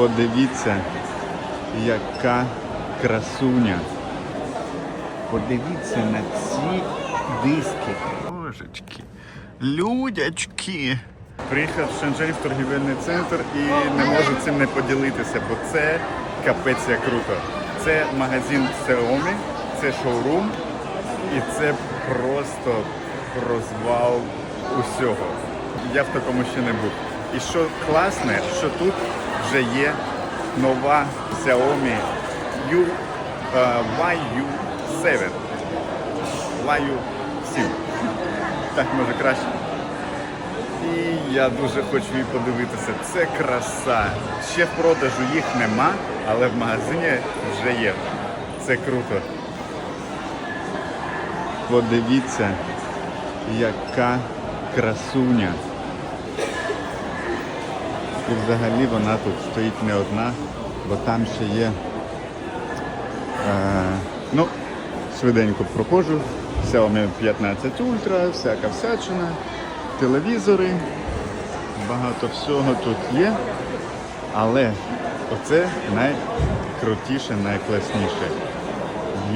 Подивіться, яка красуня. Подивіться на ці диски. Божечки, людячки. Приїхав в Шанжель в торгівельний центр і не можу цим не поділитися, бо це капець як круто. Це магазин Xiaomi, це шоурум, і це просто розвал усього. Я в такому ще не був. І що класне, що тут вже є нова Xiaomi U, е, YU7. YU7. Так може краще. І я дуже хочу її подивитися. Це краса. Ще в продажу їх нема, але в магазині вже є. Це круто. Подивіться, яка красуня. І взагалі вона тут стоїть не одна, бо там ще є. Е, ну, швиденько проходжу. Xiaomi 15 Ultra, всяка всячина, телевізори, багато всього тут є. Але оце найкрутіше, найкласніше.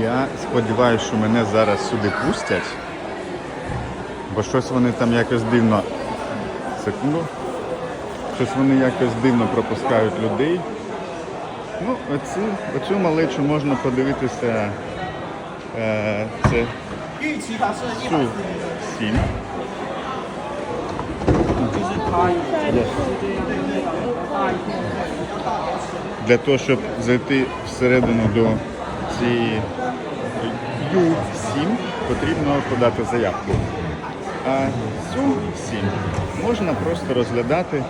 Я сподіваюся, що мене зараз сюди пустять, бо щось вони там якось дивно. Секунду. Щось вони якось дивно пропускають людей. Ну, оці, Оцю малечу можна подивитися е, це су сім. Для того, щоб зайти всередину до цієї Ю-7, потрібно подати заявку. А Су-7 можна просто розглядати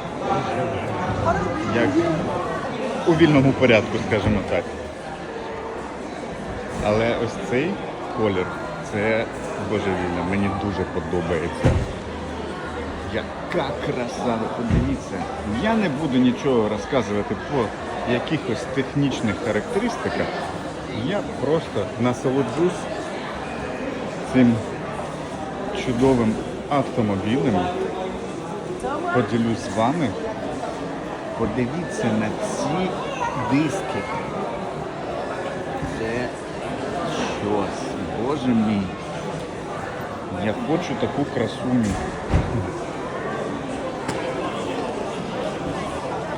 як у вільному порядку, скажімо так. Але ось цей колір це божевільно, мені дуже подобається. Яка краса, подивіться. Я не буду нічого розказувати по якихось технічних характеристиках. Я просто насолоджусь цим чудовим автомобілем. Поділюсь з вами. Подивіться на ці диски. Це щось, боже мій. Я хочу таку красуню.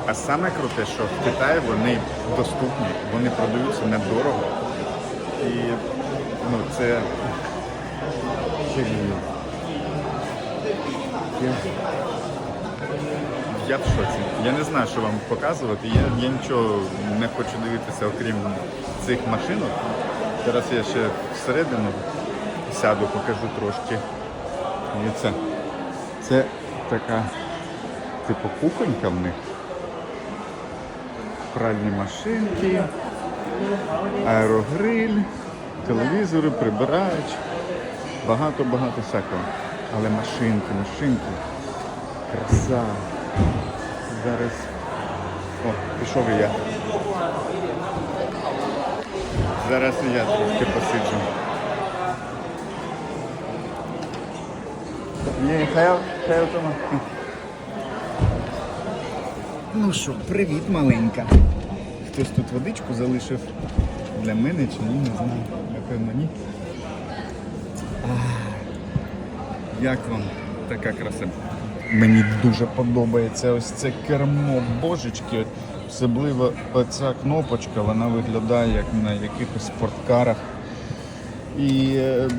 А саме круте, що в Китаї вони доступні, вони продаються недорого. І ну, це ні. Я, в шоці. Я не знаю, що вам показувати. Я, я нічого не хочу дивитися, окрім цих машинок. Зараз я ще всередину сяду, покажу трошки. І це, це така типу кухонька в них пральні машинки, аерогриль, телевізори, прибирач, багато-багато всякого. Але машинки, машинки, краса. Зараз. О, пішов і я. Зараз і я трошки посиджу. Ні, хай, хай автомат. Ну що, привіт, маленька. Хтось тут водичку залишив для мене чи ні, не знаю. Напевно, ні. Як вам така краса? Мені дуже подобається ось це кермо божечки. Особливо оця кнопочка, вона виглядає як на якихось спорткарах. І е,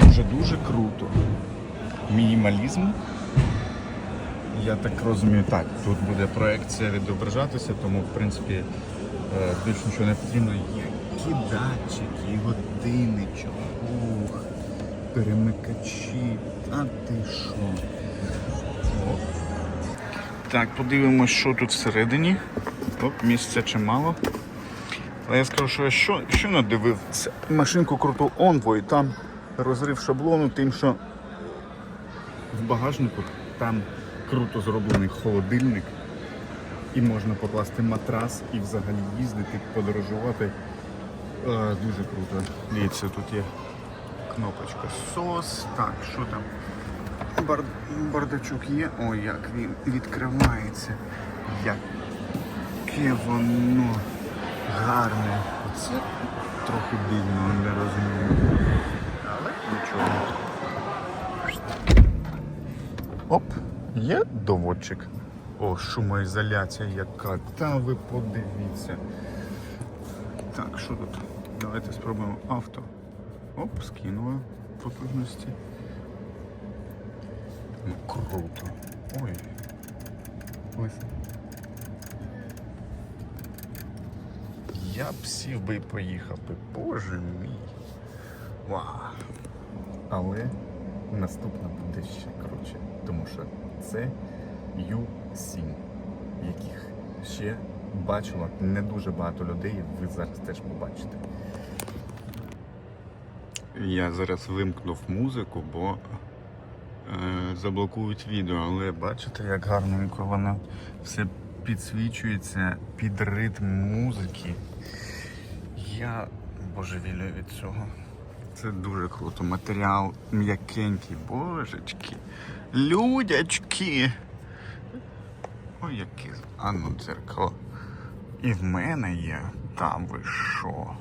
дуже-дуже круто мінімалізм. Я так розумію, так, тут буде проекція відображатися, тому в принципі е, більш нічого не потрібно. Які датчики, годинничок, ух, перемикачі, а ти що? Так, подивимось, що тут всередині. Оп, місця чимало. Але я скажу, що я що, що надивився машинку круту Envoy, там розрив шаблону, тим, що в багажнику там круто зроблений холодильник. І можна покласти матрас і взагалі їздити, подорожувати. Е, дуже круто. Дивіться, тут є кнопочка SOS. Так, що там? бар... бардачок є. Ой, як він відкривається. Яке воно гарне. Оце трохи дивно, не розумію. Але нічого. Оп, є доводчик. О, шумоізоляція яка. Та ви подивіться. Так, що тут? Давайте спробуємо авто. Оп, скинула потужності. Ну круто. Ой. Ось. Я б сів би поїхав би. Боже мій. Вау. Але наступна буде ще коротше. Тому що це U7, яких ще бачило не дуже багато людей, ви зараз теж побачите. Я зараз вимкнув музику, бо е, заблокують відео, але бачите, як гарненько воно все підсвічується під ритм музики. Я божевілюю від цього. Це дуже круто. Матеріал м'якенький, божечки. Людячки. Ой, А ну, дзеркало. І в мене є. Там ви що?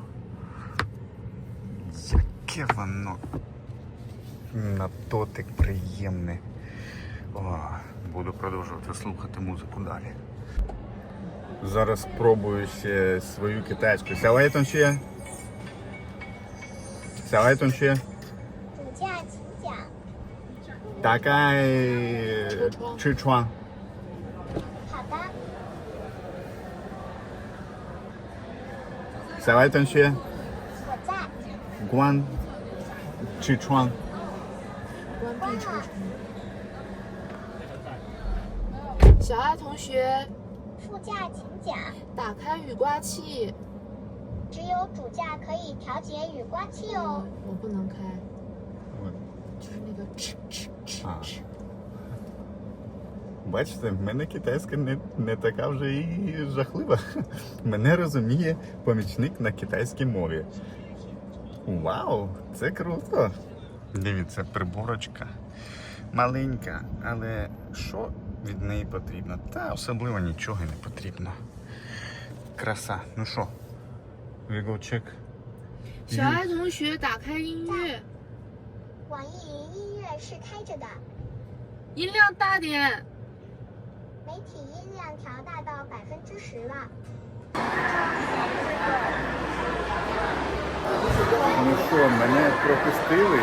яке воно на дотик приємне. О, Буду продовжувати слухати музику далі. Зараз спробую ще свою китайську. Сялайтон ще. Сялайтон ще. Такай е, Чичуан. Сялайтон ще. Гуан. Чичуан. 关闭车窗。小爱同学，副驾请讲。打开雨刮器。只有主驾可以调节雨刮器哦。我不能开，就是那个哧哧哧啊哧。 Бачите, в мене китайська не, не така вже і жахлива. Мене розуміє помічник на китайській мові. Вау, це круто! Дивіться, приборочка. Маленька, але що від неї потрібно? Та особливо нічого не потрібно. Краса. Ну що, we go check. 小爱同学，打开音乐，网易云音乐是开着的，音量大点。媒体音量调大到百分之十了。 Ну що, мене пропустили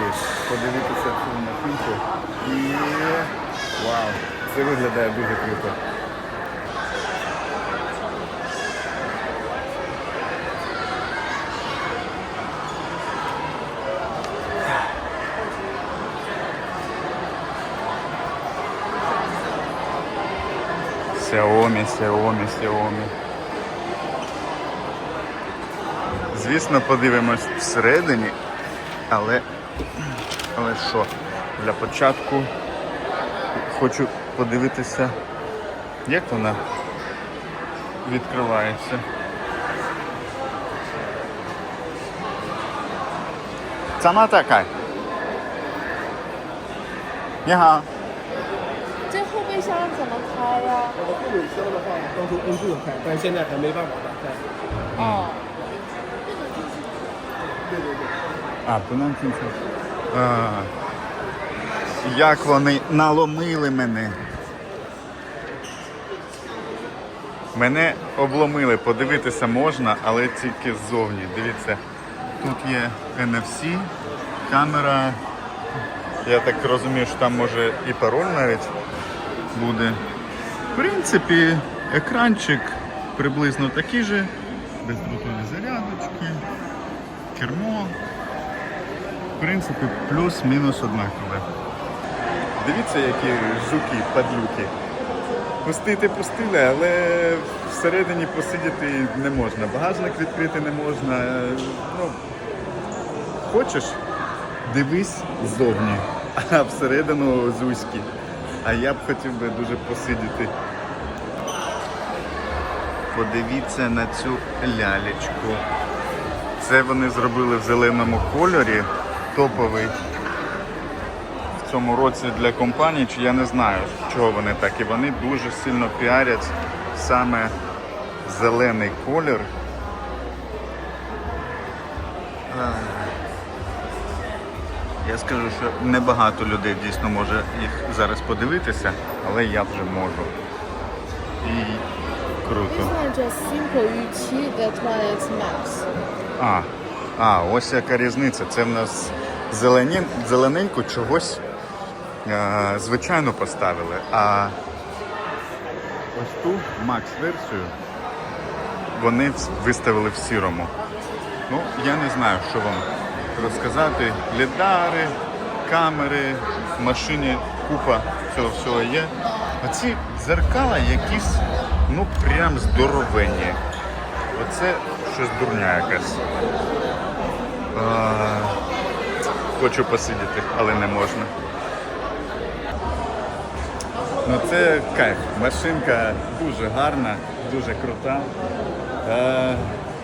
подивитися цю машинку. І вау, це виглядає дуже круто. Xiaomi, Xiaomi, Xiaomi. Звісно, подивимось всередині, але, але що, для початку хочу подивитися, як вона відкривається. Сама така. Ніга. 这后备箱怎么开呀？后尾箱的话，当初 N 字开，但是现在还没办法打开。哦， А, по нам кінця. Як вони наломили мене. Мене обломили, подивитися можна, але тільки ззовні. Дивіться, тут є NFC, камера. Я так розумію, що там може і пароль навіть буде. В принципі, екранчик приблизно такий же, бездротові зарядочки, кермо. В принципі, плюс-мінус однакове. Дивіться, які жуки, падлюки. Пустити пустили, але всередині посидіти не можна. Багажник відкрити не можна. Ну, хочеш, дивись ззовні, а всередину зузькі. А я б хотів би дуже посидіти. Подивіться на цю лялечку. Це вони зробили в зеленому кольорі, топовий. В цьому році для компанії, чи я не знаю, чого вони так. І вони дуже сильно піарять саме зелений колір. Я скажу, що небагато людей дійсно може їх зараз подивитися, але я вже можу. І круто. А, а, ось яка різниця. Це в нас зелені, зелененьку чогось е, звичайно поставили. А ось ту Макс-версію вони виставили в сірому. Ну, я не знаю, що вам розказати. Лідари, камери, в машині купа цього всього є. Оці дзеркала якісь, ну прям здоровенні. Оце щось дурня якась. Хочу посидіти, але не можна. Ну це кайф. Машинка дуже гарна, дуже крута. Е,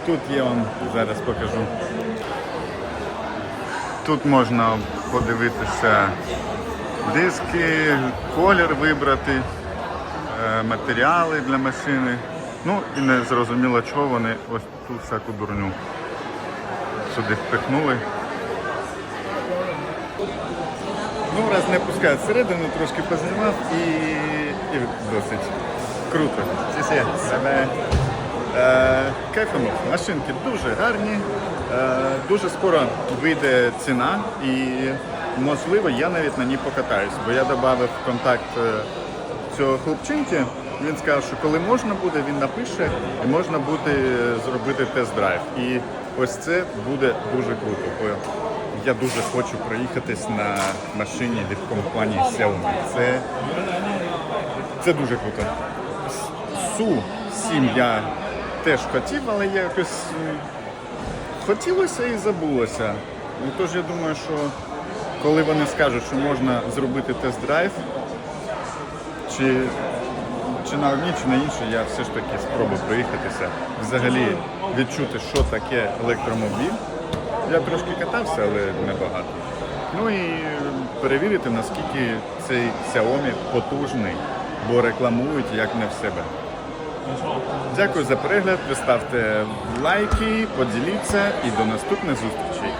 тут я вам зараз покажу. Тут можна подивитися диски, колір вибрати, е, матеріали для машини. Ну і не зрозуміло, чого вони ось ту всяку дурню сюди впихнули. Ну, раз не пускають всередину, трошки познімав і, і досить круто. Себе. Е, кайфанув. Машинки дуже гарні, е, дуже скоро вийде ціна і можливо я навіть на ній покатаюсь, бо я додав контакт е, цього хлопчинки. Він сказав, що коли можна буде, він напише і можна буде зробити тест-драйв. І ось це буде дуже круто. Я дуже хочу проїхатись на машині від компанії Xiaomi. Це, це дуже круто. Су 7 я теж хотів, але я якось хотілося і забулося. Ну, Тож я думаю, що коли вони скажуть, що можна зробити тест-драйв, чи, чи на одній, чи на іншій, я все ж таки спробую проїхатися. Взагалі відчути, що таке електромобіль. Я трошки катався, але небагато. Ну і перевірити, наскільки цей Xiaomi потужний, бо рекламують як не в себе. Дякую за перегляд. Ви ставте лайки, поділіться і до наступних зустрічей.